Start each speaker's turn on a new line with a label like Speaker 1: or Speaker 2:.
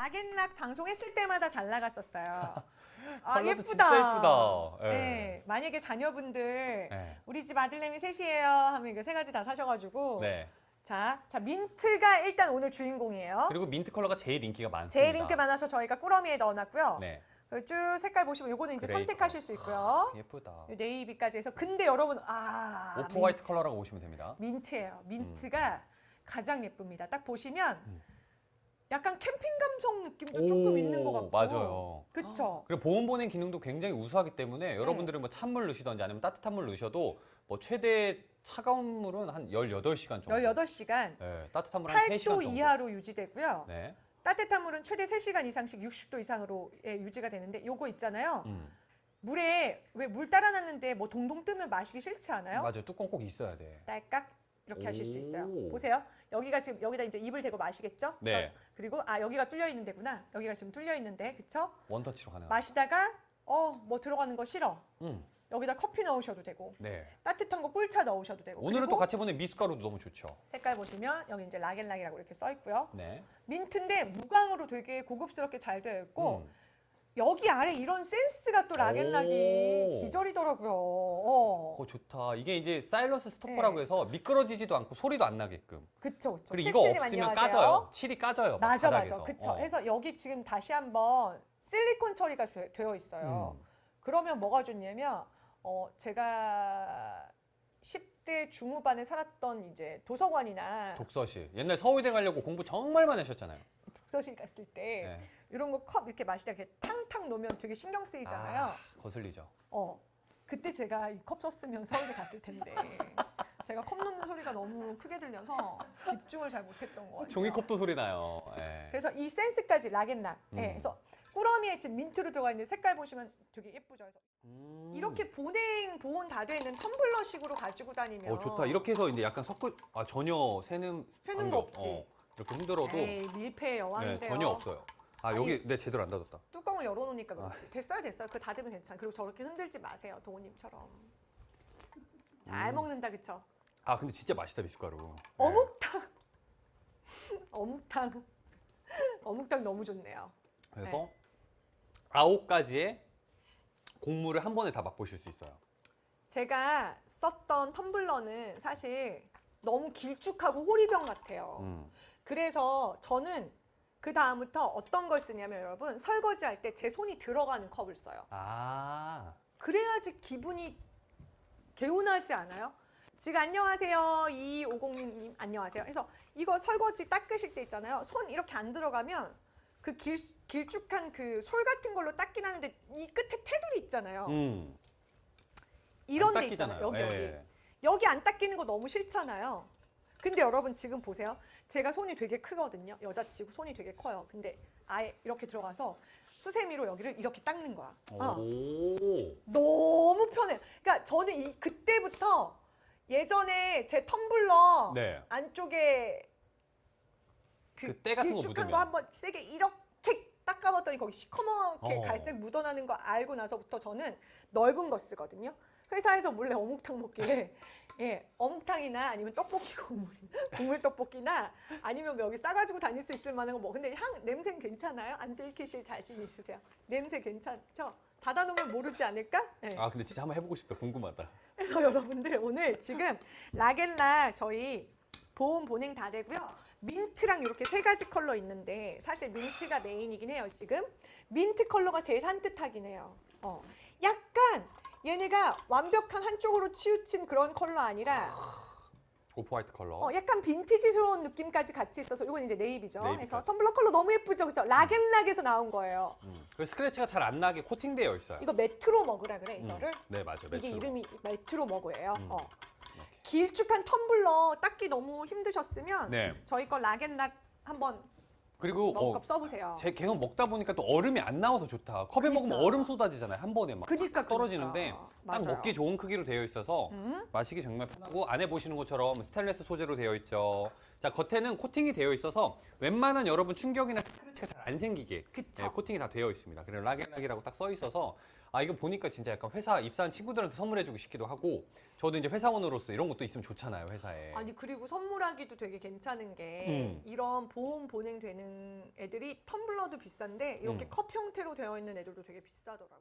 Speaker 1: 락앤락 방송했을 때마다 잘 나갔었어요. 아
Speaker 2: 컬러도
Speaker 1: 예쁘다.
Speaker 2: 진짜 예쁘다. 예.
Speaker 1: 네. 만약에 자녀분들
Speaker 2: 네.
Speaker 1: 우리 집 아들내미 셋이에요 하면 이거 세 가지 다 사셔가지고
Speaker 2: 네.
Speaker 1: 자, 자 민트가 일단 오늘 주인공이에요.
Speaker 2: 그리고 민트 컬러가 제일 인기가 많습니다.
Speaker 1: 제일 인기 많아서 저희가 꾸러미에 넣어놨고요.
Speaker 2: 네.
Speaker 1: 그쭉 색깔 보시면 요거는 이제
Speaker 2: 그레이
Speaker 1: 선택하실 수 있고요.
Speaker 2: 예쁘다.
Speaker 1: 요 네이비까지 해서 근데 여러분 아
Speaker 2: 오프 화이트
Speaker 1: 민트.
Speaker 2: 컬러라고 보시면 됩니다.
Speaker 1: 민트예요. 민트가 가장 예쁩니다. 딱 보시면
Speaker 2: 음.
Speaker 1: 약간 캠핑 감성 느낌도 조금 있는 것 같고.
Speaker 2: 맞아요.
Speaker 1: 그쵸?
Speaker 2: 그리고 보온 보냉 기능도 굉장히 우수하기 때문에
Speaker 1: 네.
Speaker 2: 여러분들은 뭐 찬물 넣으시던지 아니면 따뜻한 물 넣으셔도 뭐 최대 차가운 물은 한 18시간 정도.
Speaker 1: 18시간.
Speaker 2: 네, 따뜻한 물한 3시간
Speaker 1: 8도
Speaker 2: 정도.
Speaker 1: 이하로 유지되고요.
Speaker 2: 네.
Speaker 1: 따뜻한 물은 최대 3시간 이상씩 60도 이상으로 예, 유지가 되는데 요거 있잖아요.
Speaker 2: 음.
Speaker 1: 물에 왜 물 따라 놨는데 뭐 동동 뜨면 마시기 싫지 않아요?
Speaker 2: 맞아요. 뚜껑 꼭 있어야 돼.
Speaker 1: 딸깍 이렇게 하실 수 있어요.
Speaker 2: 오.
Speaker 1: 보세요. 여기가 지금 여기다 이제 입을 대고 마시겠죠?
Speaker 2: 네.
Speaker 1: 저- 그리고 아 여기가 뚫려 있는 데구나. 여기가 지금 뚫려 있는데, 그쵸?
Speaker 2: 원터치로 가능.
Speaker 1: 마시다가 어 뭐 들어가는 거 싫어.
Speaker 2: 음.
Speaker 1: 여기다 커피 넣으셔도 되고
Speaker 2: 네.
Speaker 1: 따뜻한 거 꿀차 넣으셔도 되고.
Speaker 2: 오늘은
Speaker 1: 그리고
Speaker 2: 또 같이 보는 미숫가루도 너무 좋죠.
Speaker 1: 색깔 보시면 여기 이제 락앤락이라고 이렇게 써 있고요.
Speaker 2: 네.
Speaker 1: 민트인데 무광으로 되게 고급스럽게 잘 되어 있고
Speaker 2: 음.
Speaker 1: 여기 아래 이런 센스가 또 락앤락이
Speaker 2: 오.
Speaker 1: 기절이더라고요. 어.
Speaker 2: 어 좋다. 이게 이제 사일러스 스토퍼라고
Speaker 1: 네.
Speaker 2: 해서 미끄러지지도 않고 소리도 안 나게끔.
Speaker 1: 그쵸, 그쵸.
Speaker 2: 그리고 이거
Speaker 1: 칠칠님
Speaker 2: 없으면
Speaker 1: 안녕하세요.
Speaker 2: 까져요. 칠이 까져요. 막
Speaker 1: 맞아,
Speaker 2: 바닥에서.
Speaker 1: 맞아. 그쵸.
Speaker 2: 어.
Speaker 1: 해서 여기 지금 다시 한번 실리콘 처리가 되- 되어 있어요.
Speaker 2: 음.
Speaker 1: 그러면 뭐가 좋냐면 어 제가 10대 중후반에 살았던 이제 도서관이나
Speaker 2: 독서실. 옛날 서울대 가려고 공부 정말 많이 하셨잖아요.
Speaker 1: 독서실 갔을 때
Speaker 2: 네.
Speaker 1: 이런 거 컵 이렇게 마시다 이렇게 탕탕 놓으면 되게 신경 쓰이잖아요.
Speaker 2: 아, 거슬리죠.
Speaker 1: 어 그때 제가 이 컵 썼으면 서울대 갔을 텐데 제가 컵 놓는 소리가 너무 크게 들려서 집중을 잘 못했던 거 같아요.
Speaker 2: 종이컵도 소리 나요. 예.
Speaker 1: 그래서 이 센스까지 락앤락. 예,
Speaker 2: 음.
Speaker 1: 그래서 꾸러미에 지금 민트로 들어가 있는 색깔 보시면 되게 예쁘죠. 그래서
Speaker 2: 음.
Speaker 1: 이렇게 보냉 보온 다 되어 있는 텀블러식으로 가지고 다니면
Speaker 2: 어 좋다. 이렇게 해서 이제 약간 섞을 아 전혀 새는
Speaker 1: 새는 안거
Speaker 2: 겨-
Speaker 1: 없지.
Speaker 2: 어, 이렇게 흔들어도
Speaker 1: 에이 밀폐
Speaker 2: 네,
Speaker 1: 여왕인데요.
Speaker 2: 전혀 없어요. 아 여기 내 제대로 안 닫았다.
Speaker 1: 뚜껑을 열어놓으니까 그렇지. 됐어요, 됐어요. 그 닫으면 괜찮아. 그리고 저렇게 흔들지 마세요, 동호님처럼. 잘
Speaker 2: 음.
Speaker 1: 먹는다, 그쵸?
Speaker 2: 아 근데 진짜 맛있다 미숫가루. 네.
Speaker 1: 어묵탕. 어묵탕. 어묵탕 너무 좋네요.
Speaker 2: 그래서
Speaker 1: 네.
Speaker 2: 아홉 가지의 곡물을 한 번에 다 맛보실 수 있어요.
Speaker 1: 제가 썼던 텀블러는 사실 너무 길쭉하고 호리병 같아요.
Speaker 2: 음.
Speaker 1: 그래서 저는 그 다음부터 어떤 걸 쓰냐면 여러분 설거지 할 때 제 손이 들어가는 컵을 써요.
Speaker 2: 아
Speaker 1: 그래야지 기분이 개운하지 않아요? 지금 안녕하세요. 2250님 안녕하세요. 그래서 이거 설거지 닦으실 때 있잖아요. 손 이렇게 안 들어가면 그 길, 길쭉한 그 솔 같은 걸로 닦긴 하는데 이 끝에 테두리 있잖아요.
Speaker 2: 음.
Speaker 1: 이런 안데 있잖아요. 여기
Speaker 2: 닦이잖아요.
Speaker 1: 여기.
Speaker 2: 예.
Speaker 1: 여기 안 닦이는 거 너무 싫잖아요. 근데 여러분 지금 보세요. 제가 손이 되게 크거든요. 여자치고 손이 되게 커요. 근데 아예 이렇게 들어가서 수세미로 여기를 이렇게 닦는 거야. 어.
Speaker 2: 오.
Speaker 1: 너무 편해. 그러니까 저는 이 그때부터 예전에 제 텀블러
Speaker 2: 네.
Speaker 1: 안쪽에
Speaker 2: 그때 같은 거
Speaker 1: 길쭉한
Speaker 2: 묻으면.
Speaker 1: 거 한번 세게 이렇게 닦아봤더니 거기 시커멓게
Speaker 2: 어.
Speaker 1: 갈색 묻어나는 거 알고 나서부터 저는 넓은 거 쓰거든요. 회사에서 몰래 어묵탕 먹기에 예, 어묵탕이나 아니면 떡볶이 국물, 국물 떡볶이나 아니면 뭐 여기 싸가지고 다닐 수 있을 만한 거 뭐. 근데 향 냄새는 괜찮아요? 안 들키실 자신 있으세요? 냄새 괜찮죠? 닫아놓으면 모르지 않을까? 예.
Speaker 2: 아 근데 진짜 한번 해보고 싶다. 궁금하다.
Speaker 1: 그래서 여러분들 오늘 지금 락앤락 저희 보온 보냉 다 되고요. 민트랑 이렇게 세 가지 컬러 있는데 사실 민트가 메인이긴 해요 지금. 민트 컬러가 제일 산뜻하긴 해요. 어. 약간 얘네가 완벽한 한쪽으로 치우친 그런 컬러 아니라
Speaker 2: 오프 화이트 컬러.
Speaker 1: 어, 약간 빈티지스러운 느낌까지 같이 있어서 이건 이제 네이비죠.
Speaker 2: 네이비까지.
Speaker 1: 그래서 텀블러 컬러 너무 예쁘죠. 그래서 락앤락에서 나온 거예요.
Speaker 2: 음. 그 스크래치가 잘 안 나게 코팅되어 있어요.
Speaker 1: 이거 메트로 머그라 그래
Speaker 2: 음.
Speaker 1: 이거를.
Speaker 2: 네 맞아요.
Speaker 1: 이게
Speaker 2: 매트로.
Speaker 1: 이름이 메트로 머그예요.
Speaker 2: 음.
Speaker 1: 어. 길쭉한 텀블러 닦기 너무 힘드셨으면
Speaker 2: 네.
Speaker 1: 저희 거 락앤락 한번
Speaker 2: 그리고 어,
Speaker 1: 써보세요.
Speaker 2: 제 걔는 먹다 보니까 또 얼음이 안 나와서 좋다. 컵에 먹으면
Speaker 1: 그러니까.
Speaker 2: 얼음 쏟아지잖아요. 한 번에 막
Speaker 1: 그니까
Speaker 2: 떨어지는데
Speaker 1: 그니까.
Speaker 2: 딱
Speaker 1: 맞아요.
Speaker 2: 먹기 좋은 크기로 되어 있어서
Speaker 1: 음?
Speaker 2: 마시기 정말 편하고 안에 보시는 것처럼 스테인레스 소재로 되어 있죠. 자 겉에는 코팅이 되어 있어서 웬만한 여러분 충격이나 스크래치가 잘 안 생기게
Speaker 1: 그쵸.
Speaker 2: 네, 코팅이 다 되어 있습니다. 그리고 락앤락이라고 딱 써 있어서 아 이거 보니까 진짜 약간 회사 입사한 친구들한테 선물해주고 싶기도 하고 저도 이제 회사원으로서 이런 것도 있으면 좋잖아요 회사에.
Speaker 1: 아니 그리고 선물하기도 되게 괜찮은 게
Speaker 2: 음.
Speaker 1: 이런 보험 보냉되는 애들이 텀블러도 비싼데 이렇게
Speaker 2: 음.
Speaker 1: 컵 형태로 되어 있는 애들도 되게 비싸더라고요.